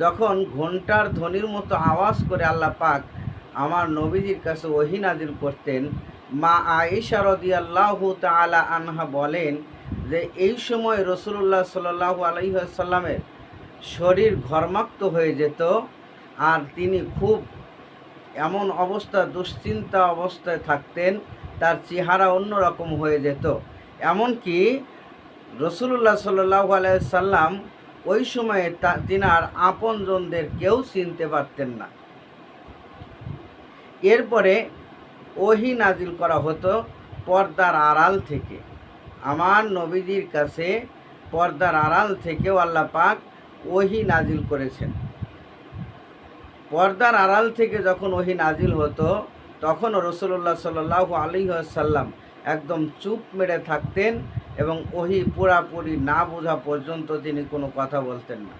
যখন ঘণ্টার ধ্বনির মতো আওয়াজ করে আল্লাহ পাক আমার নবীজির কাছে ওহিনাজিল করতেন, মা আয়েশা রদিয়াল্লাহু তাআলা আনহা বলেন যে, এই সময় রসুল্লাহ সাল্লাল্লাহু আলাইহি সাল্লামের শরীর ঘর্মাক্ত হয়ে যেত আর তিনি খুব এমন অবস্থা, দুশ্চিন্তা অবস্থায় থাকতেন, তার চেহারা অন্যরকম হয়ে যেত। এমনকি রসুল্লাহ সাল্লাহ সাল্লাম ওই সময়ে তা তিনার আপনজনদের কেউ চিনতে পারতেন না। এরপরে ওহি নাজিল করা হতো পর্দার আড়াল থেকে। আমার নবীজির কাছে পর্দার আড়াল থেকেও আল্লাহ পাক ওহি নাজিল করেছেন। পর্দার আড়াল থেকে যখন ওহি নাজিল হতো তখন রসুল্লাহ সাল্লাহ আলী সাল্লাম একদম চুপ মেরে থাকতেন এবং ওহি পুরাপুরি না বোঝা পর্যন্ত তিনি কোনো কথা বলতেন না।